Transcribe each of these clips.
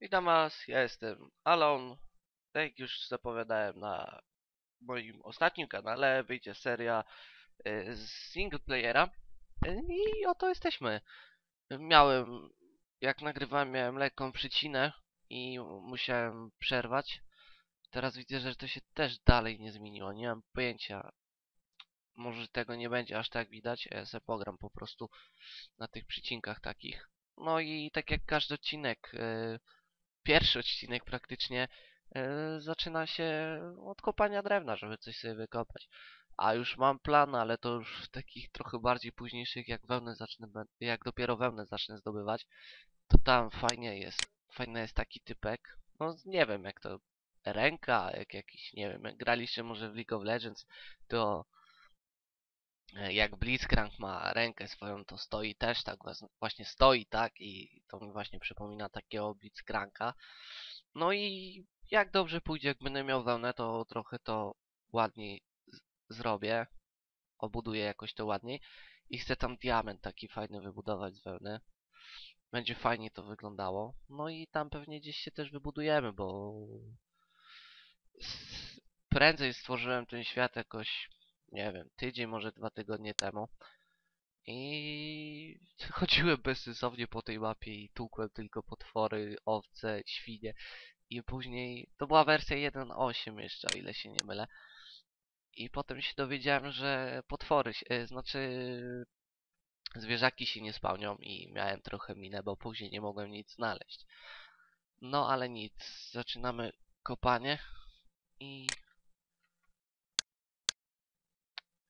Witam was, ja jestem Alon. Tak jak już zapowiadałem na moim ostatnim kanale, wyjdzie seria y, z single playera. Y, I oto jesteśmy. Miałem, jak nagrywałem, miałem lekką przycinę i musiałem przerwać. Teraz widzę, że to się też dalej nie zmieniło. Nie mam pojęcia. Może tego nie będzie aż tak widać. Ja sobie pogram po prostu na tych przycinkach takich. No i tak jak każdy odcinek, y, pierwszy odcinek praktycznie e, zaczyna się od kopania drewna, żeby coś sobie wykopać. A już mam plan, ale to już w takich trochę bardziej późniejszych, jak wełnę zacznę, jak dopiero wełnę zacznę zdobywać, to tam fajnie jest, fajny jest taki typek. No nie wiem jak to, ręka, jak jakiś, nie wiem, graliście może w League of Legends, to jak Blitzcrank ma rękę swoją, to stoi też tak, właśnie stoi tak i to mi właśnie przypomina takiego Blitzcranka. No i jak dobrze pójdzie, jak będę miał wełnę, to trochę to ładniej zrobię. Obuduję jakoś to ładniej. I chcę tam diament taki fajny wybudować z wełny. Będzie fajnie to wyglądało. No i tam pewnie gdzieś się też wybudujemy, bo prędzej stworzyłem ten świat jakoś, nie wiem, tydzień, może dwa tygodnie temu. I chodziłem bezsensownie po tej mapie i tłukłem tylko potwory, owce, świnie. I później, to była wersja 1.8 jeszcze, o ile się nie mylę. I potem się dowiedziałem, że potwory, e, znaczy zwierzaki się nie spełnią i miałem trochę minę, bo później nie mogłem nic znaleźć. No ale nic, zaczynamy kopanie i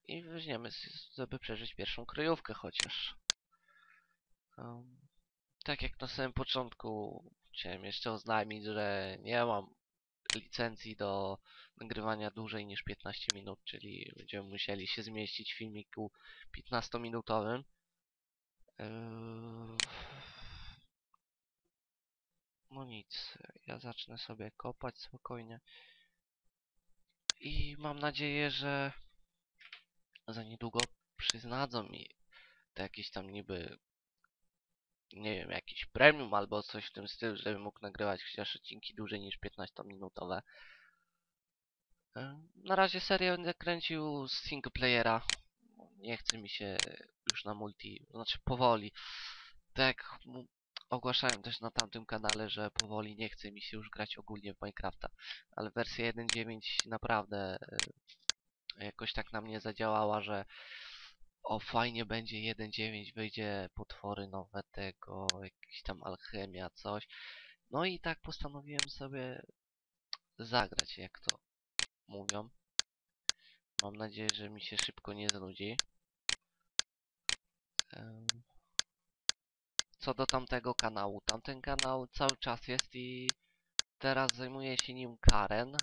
i weźmiemy, żeby przeżyć pierwszą kryjówkę chociaż. Um, tak jak na samym początku chciałem jeszcze oznajmić, że nie mam licencji do nagrywania dłużej niż 15 minut, czyli będziemy musieli się zmieścić w filmiku 15-minutowym. Eee, No nic, ja zacznę sobie kopać spokojnie. I mam nadzieję, że za niedługo przyznadzą mi to jakieś tam niby, nie wiem, jakiś premium albo coś w tym stylu, żebym mógł nagrywać chociaż odcinki dłużej niż 15-minutowe. E, Na razie serię będę kręcił z single playera. Nie chce mi się już na multi, znaczy powoli. Tak ogłaszałem też na tamtym kanale, że powoli nie chce mi się już grać ogólnie w Minecrafta. Ale wersja 1.9 naprawdę e, jakoś tak na mnie zadziałała, że o fajnie będzie 1.9, wyjdzie potwory nowe tego, jakiś tam alchemia, coś. No i tak postanowiłem sobie zagrać, jak to mówią. Mam nadzieję, że mi się szybko nie znudzi. Co do tamtego kanału. Tamten kanał cały czas jest i teraz zajmuje się nim Karen.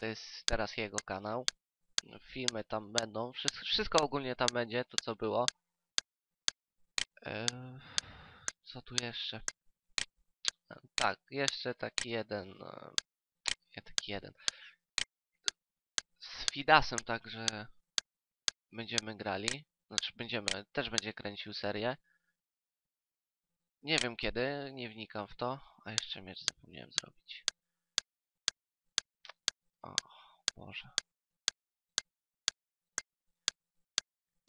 To jest teraz jego kanał. Filmy tam będą. Wszystko, wszystko ogólnie tam będzie, to co było. Em, Co tu jeszcze? E, Tak, jeszcze taki jeden. Nie taki jeden. Z Fidasem także będziemy grali. Znaczy będziemy, też będzie kręcił serię. Nie wiem kiedy, nie wnikam w to. A jeszcze miecz zapomniałem zrobić. O, Boże.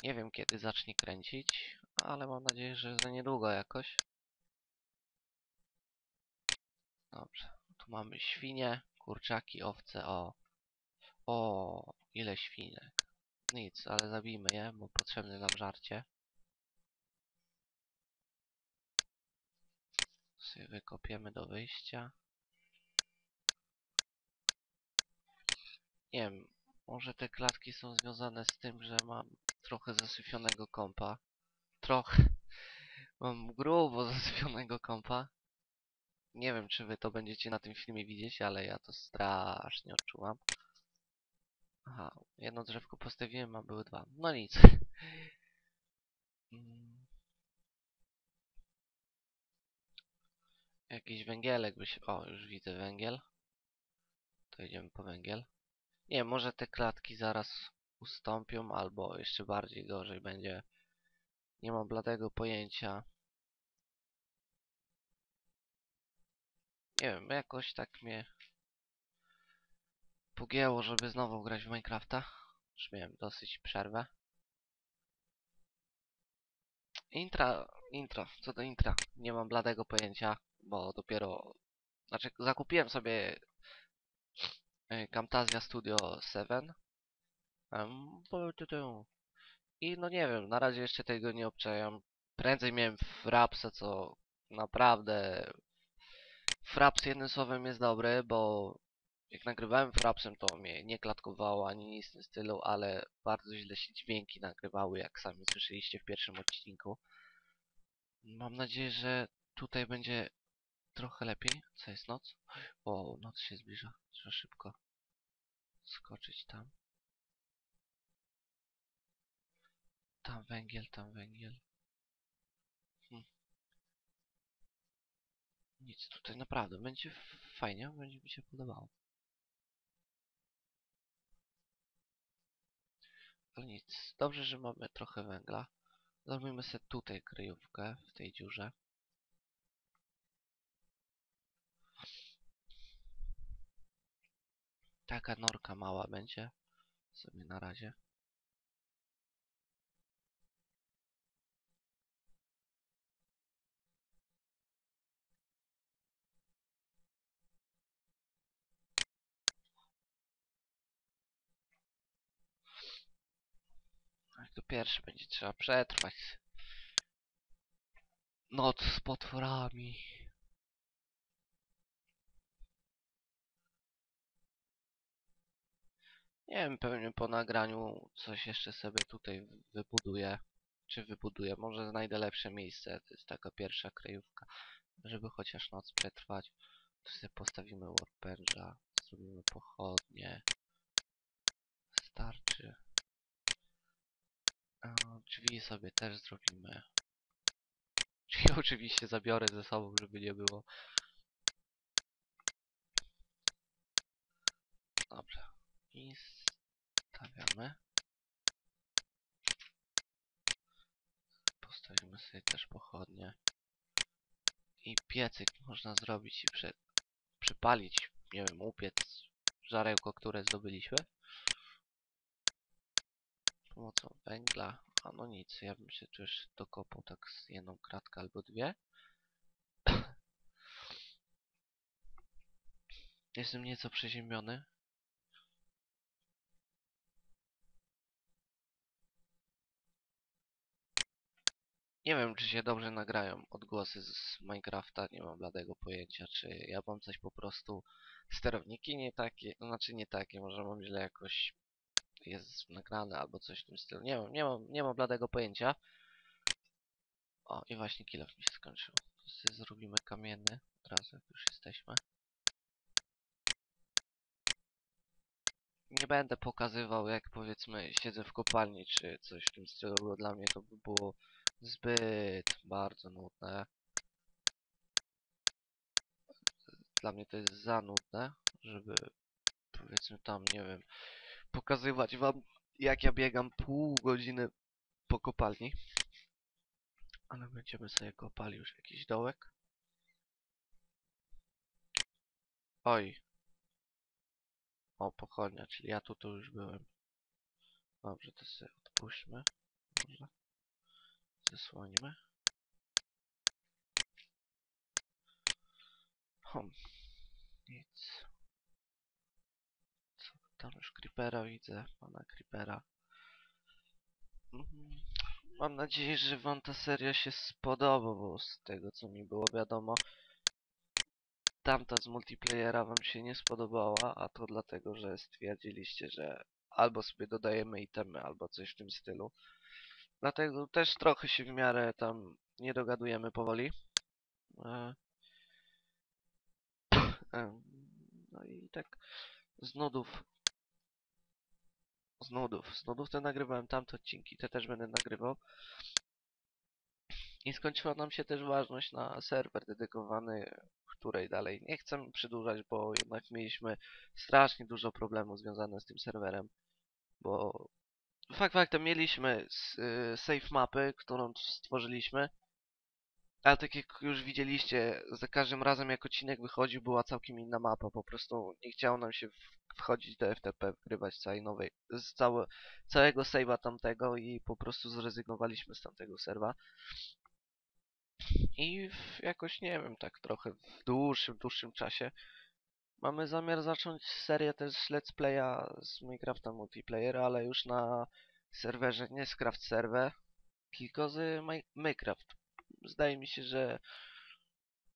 Nie wiem kiedy zacznie kręcić, ale mam nadzieję, że za niedługo jakoś. Dobrze. Tu mamy świnie, kurczaki, owce, o. O, ile świnek. Nic, ale zabijmy je, bo potrzebne nam żarcie. Sobie wykopiemy do wyjścia. Nie wiem, może te klatki są związane z tym, że mam trochę zasypionego kompa. Trochę. Mam grubo zasypionego kompa. Nie wiem, czy wy to będziecie na tym filmie widzieć, ale ja to strasznie odczuwam. Aha, jedno drzewko postawiłem, a były dwa. No nic. Mm. Jakiś węgielek by się... O, już widzę węgiel. To idziemy po węgiel. Nie może te klatki zaraz ustąpią, albo jeszcze bardziej gorzej będzie. Nie mam bladego pojęcia. Nie wiem, jakoś tak mnie pogięło, żeby znowu grać w Minecrafta. Już miałem dosyć przerwę. Intra, intro, co do intra, nie mam bladego pojęcia, bo dopiero, znaczy zakupiłem sobie Camtasia Studio 7 em, bo tu- tu. i no nie wiem, na razie jeszcze tego nie obczajam. Prędzej miałem Frapsa, co naprawdę Fraps jednym słowem jest dobry, bo jak nagrywałem Frapsem to mnie nie klatkowało ani nic w tym stylu, ale bardzo źle się dźwięki nagrywały, jak sami słyszeliście w pierwszym odcinku. Mam nadzieję, że tutaj będzie trochę lepiej. Co jest noc? O, noc się zbliża. Trzeba szybko skoczyć tam. Tam węgiel, tam węgiel. Hm. Nic tutaj naprawdę. Będzie fajnie, będzie mi się podobało. Ale nic. Dobrze, że mamy trochę węgla. Zrobimy sobie tutaj kryjówkę w tej dziurze. Taka norka mała będzie sobie na razie. To pierwszy będzie trzeba przetrwać. Noc z potworami. Nie wiem, pewnie po nagraniu coś jeszcze sobie tutaj wybuduję. Czy wybuduję? Może znajdę lepsze miejsce. To jest taka pierwsza kryjówka. Żeby chociaż noc przetrwać. Tu sobie postawimy workbencha. Zrobimy pochodnie. Starczy. A, drzwi sobie też zrobimy. Drzwi oczywiście zabiorę ze sobą, żeby nie było. Dobrze. I stawiamy. Postawimy sobie też pochodnie. I piecyk można zrobić i przy, przypalić, nie wiem, upiec żarełko, które zdobyliśmy. Pomocą węgla. A no nic, ja bym się tu już dokopał tak z jedną kratkę albo dwie. Jestem nieco przeziębiony. Nie wiem, czy się dobrze nagrają odgłosy z Minecrafta, nie mam bladego pojęcia, czy ja mam coś po prostu... Sterowniki nie takie, no znaczy nie takie, może mam źle jakoś jest nagrane albo coś w tym stylu. Nie mam, nie mam, nie mam bladego pojęcia. O, i właśnie kilof mi się skończył. Zrobimy kamienny od razu, jak już jesteśmy. Nie będę pokazywał, jak powiedzmy siedzę w kopalni, czy coś w tym stylu, bo dla mnie to by było zbyt bardzo nudne. Dla mnie to jest za nudne, żeby powiedzmy tam, nie wiem, pokazywać wam, jak ja biegam pół godziny po kopalni. Ale będziemy sobie kopali już jakiś dołek. Oj. O, pochodnia, czyli ja tu, tu już byłem. Dobrze, to sobie odpuśćmy. Może. Zasłonimy. Hom. Nic. Co tam już creepera widzę, pana creepera. Mhm. Mam nadzieję, że wam ta seria się spodoba, bo z tego co mi było wiadomo, tamta z multiplayera wam się nie spodobała, a to dlatego, że stwierdziliście, że albo sobie dodajemy itemy, albo coś w tym stylu. Dlatego też trochę się w miarę tam nie dogadujemy powoli. E, No i tak z nudów. Z nudów. Z nudów te nagrywałem tamte odcinki, te też będę nagrywał. I skończyła nam się też ważność na serwer dedykowany, której dalej nie chcę przedłużać, bo jednak mieliśmy strasznie dużo problemów związanych z tym serwerem. Bo fakt faktem mieliśmy y, save mapy, którą stworzyliśmy. Ale tak jak już widzieliście, za każdym razem jak odcinek wychodził, była całkiem inna mapa. Po prostu nie chciało nam się wchodzić do FTP, wgrywać całej nowej, z całe, całego save'a tamtego i po prostu zrezygnowaliśmy z tamtego serwa. I w, jakoś nie wiem, tak trochę w dłuższym, dłuższym czasie mamy zamiar zacząć serię też let's playa z Minecrafta multiplayera, ale już na serwerze nie z Craft Server, tylko z Mi- Minecraft. Zdaje mi się, że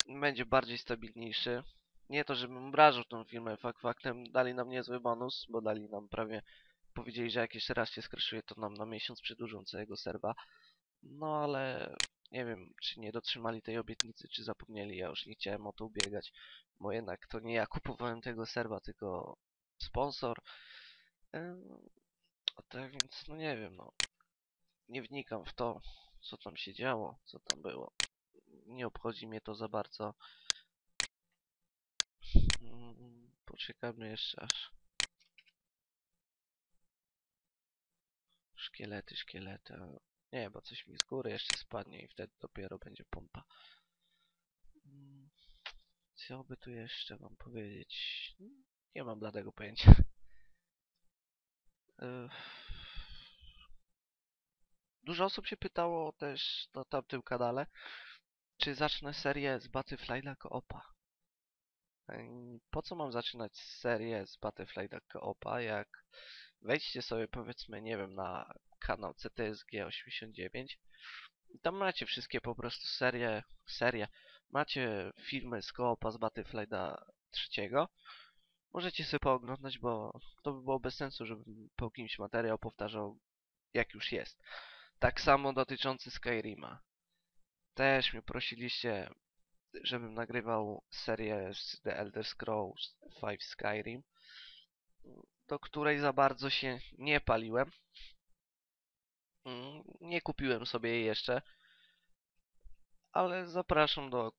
będzie bardziej stabilniejszy. Nie to, żebym obrażał tą firmę, fakt faktem dali nam niezły bonus, bo dali nam prawie, powiedzieli, że jak jeszcze raz się skraszuje, to nam na miesiąc przedłużą całego serwa. No ale nie wiem, czy nie dotrzymali tej obietnicy, czy zapomnieli, ja już nie chciałem o to ubiegać, bo jednak to nie ja kupowałem tego serwa, tylko sponsor. A tak więc, no nie wiem, no. Nie wnikam w to, co tam się działo, co tam było. Nie obchodzi mnie to za bardzo. Mm, Poczekamy jeszcze aż. Szkielety, szkielety. Nie, bo coś mi z góry jeszcze spadnie i wtedy dopiero będzie pompa. Mm, Co by tu jeszcze wam powiedzieć? Nie mam bladego pojęcia. Dużo osób się pytało też na tamtym kanale, czy zacznę serię z Battlefielda Koopa. Ej, Po co mam zaczynać serię z Battlefielda Koopa, jak wejdźcie sobie powiedzmy, nie wiem, na kanał CTSG89 i tam macie wszystkie po prostu serie, serie, macie filmy z Koopa z Battlefielda trzeciego. Możecie sobie pooglądać, bo to by było bez sensu, żebym po kimś materiał powtarzał jak już jest. Tak samo dotyczący Skyrima. Też mnie prosiliście, żebym nagrywał serię z The Elder Scrolls V Skyrim, do której za bardzo się nie paliłem. Mm, Nie kupiłem sobie jej jeszcze, ale zapraszam do,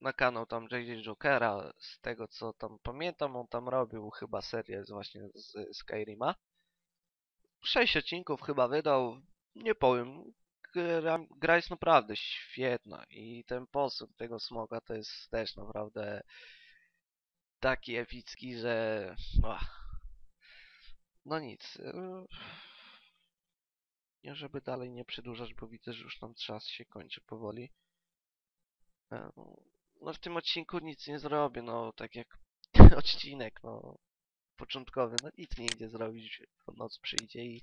na kanał tam JJ Jokera. Z tego co tam pamiętam, on tam robił chyba serię właśnie z Skyrima. Sześć odcinków chyba wydał, nie powiem, gra, gra jest naprawdę świetna i ten posąg tego smoga to jest też naprawdę taki epicki, że ach. No nic. y, Nie żeby dalej nie przedłużać, bo widzę, że już nam czas się kończy powoli. E, No w tym odcinku nic nie zrobię, no tak jak odcinek, no początkowy, no nic nie idzie zrobić, noc przyjdzie i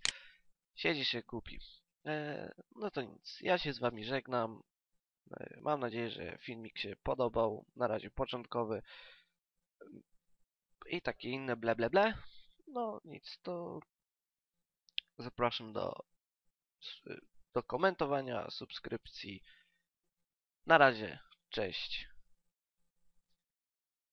siedzi się kupi. E, no to nic, ja się z wami żegnam. E, Mam nadzieję, że filmik się podobał. Na razie początkowy. I takie inne ble ble ble. No nic, to zapraszam do, do komentowania, subskrypcji. Na razie, cześć.